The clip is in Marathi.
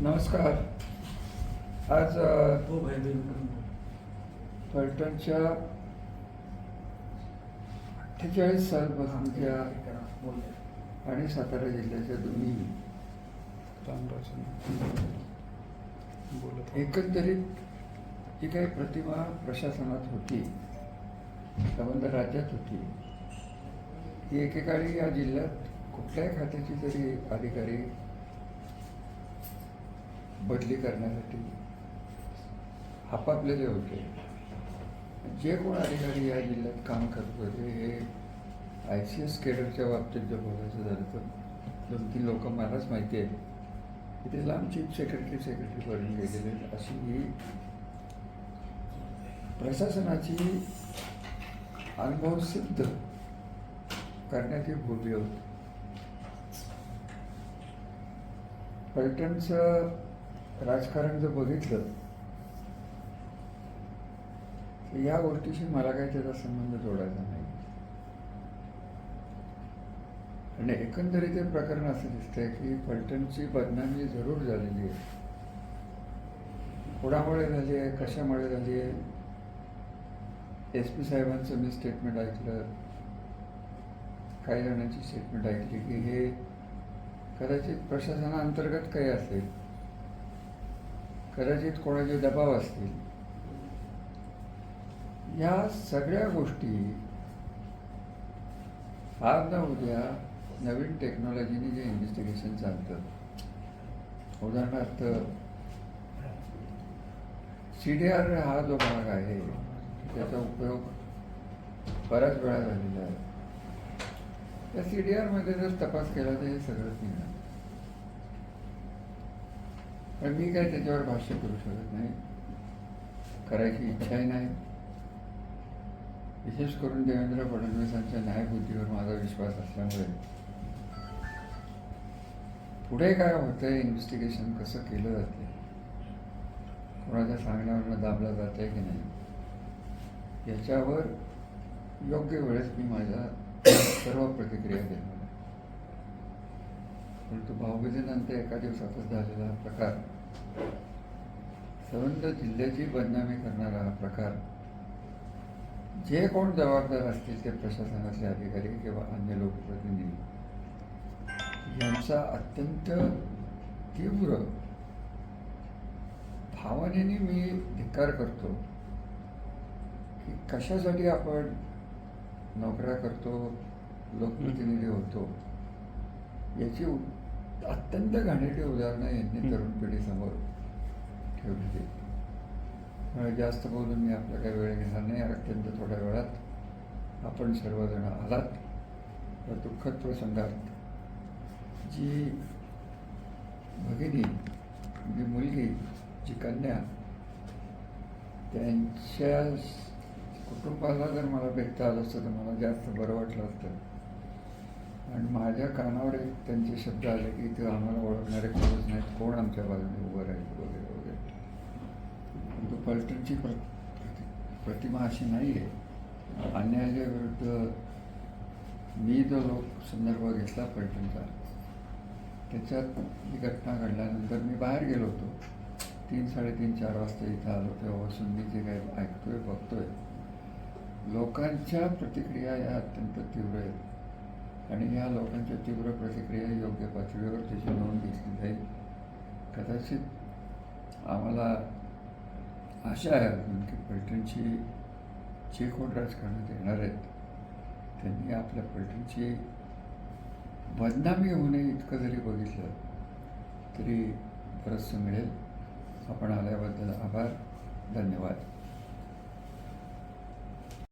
नमस्कार. आज हो फलटणच्या अठ्ठेचाळीस सालपासूनच्या आणि सातारा जिल्ह्याच्या दोन्ही एकंदरीत जी काही प्रतिमा प्रशासनात होती संबंध राज्यात होती ती एकेकाळी या जिल्ह्यात कुठल्याही खात्याची जरी अधिकारी बदली करण्यासाठी. हापापलेले होते. जे कोण अधिकारी या जिल्ह्यात काम करत होते हे आय सी एस केडरच्या बाबतीत जर बोलायचं झालं तर दोन तीन लोक मलाच माहिती आहे की ते लांब चीफ सेक्रेटरी सेक्रेटरीपर्यंत गेलेले आहेत. अशी ही प्रशासनाची अनुभव सिद्ध करण्याची भूमी होती. पर्यटनचं राजकारण जर बघितलं तर या गोष्टीशी मला काही त्याचा संबंध जोडायचा नाही. आणि एकंदरीत हे प्रकरण असं दिसतंय की फलटणची बदनामी जरूर झालेली आहे. कोणामुळे झाली आहे? कशामुळे झाली आहे? एस पी साहेबांचं मी स्टेटमेंट ऐकलं. काही जणांची स्टेटमेंट ऐकली की हे कदाचित प्रशासनाअंतर्गत काही असेल. कदाचित कोणाचे दबाव असतील. या सगळ्या गोष्टी आज ना उद्या नवीन टेक्नॉलॉजीने जे इन्व्हेस्टिगेशन चालतं. उदाहरणार्थ सी डी आर हा जो भाग आहे त्याचा उपयोग बऱ्याच वेळा झालेला आहे. त्या सी डी आरमध्ये जर तपास केला तर हे सगळंच निघालं पण मी काय त्याच्यावर भाष्य करू शकत नाही. करायची इच्छाही नाही. विशेष करून देवेंद्र फडणवीसांच्या न्यायबुद्धीवर माझा विश्वास असल्यामुळे. पुढे काय होतंय इन्व्हेस्टिगेशन कसं केलं जाते कोणाच्या सांगण्यावरनं दाबलं जात आहे की नाही? याच्यावर योग्य वेळेस मी माझ्या सर्व प्रतिक्रिया देणार. परंतु भाऊबीजेनंतर एका दिवसातच झालेला हा प्रकार. संबंध जिल्ह्याची बदनामी करणारा हा प्रकार. जे कोण जबाबदार असतील ते प्रशासनातले अधिकारी किंवा अन्य लोकप्रतिनिधी. यांचा अत्यंत तीव्र भावनेने मी धिक्कार करतो की कशासाठी आपण नोकऱ्या करतो लोकप्रतिनिधी होतो याची अत्यंत घाणेरडी उदाहरणं यांनी तरुण पिढीसमोर ठेवलेली. त्यामुळे जास्त बोलून मी आपला काही वेळ घेणार नाही. अत्यंत थोड्या वेळात आपण सर्वजण आलात. या दुःखद प्रसंगात जी भगिनी जी मुलगी जी कन्या त्यांच्या कुटुंबाला जर मला भेटता आलं असतं तर मला जास्त बरं वाटलं असतं. आणि माझ्या कानावर एक त्यांचे शब्द आले की ते आम्हाला ओळखणारे कोणच नाहीत. कोण आमच्या बाजूने उभं राहील वगैरे वगैरे. परंतु पलटणची प्र प्रतिमा अशी नाही आहे अन्यायाच्या विरुद्ध मी जो लोक संदर्भ घेतला पलटणचा त्याच्यात ही घटना घडल्यानंतर मी बाहेर गेलो होतो. तीन साडेतीन चार वाजता इथं आलो तेव्हा सुंदी जे काही ऐकतोय बघतोय. लोकांच्या प्रतिक्रिया या अत्यंत तीव्र आहेत. आणि या लोकांच्या तीव्र प्रतिक्रिया योग्य पातळीवर त्याची नोंद घेतली जाईल. कदाचित आम्हाला आशा आहे अजून की पलटणची जे कोण राजकारणात येणार आहेत त्यांनी आपल्या पलटणची बदनामी होणे इतकं जरी बघितलं तरी बरंचसं मिळेल. आपण आल्याबद्दल आभार. धन्यवाद.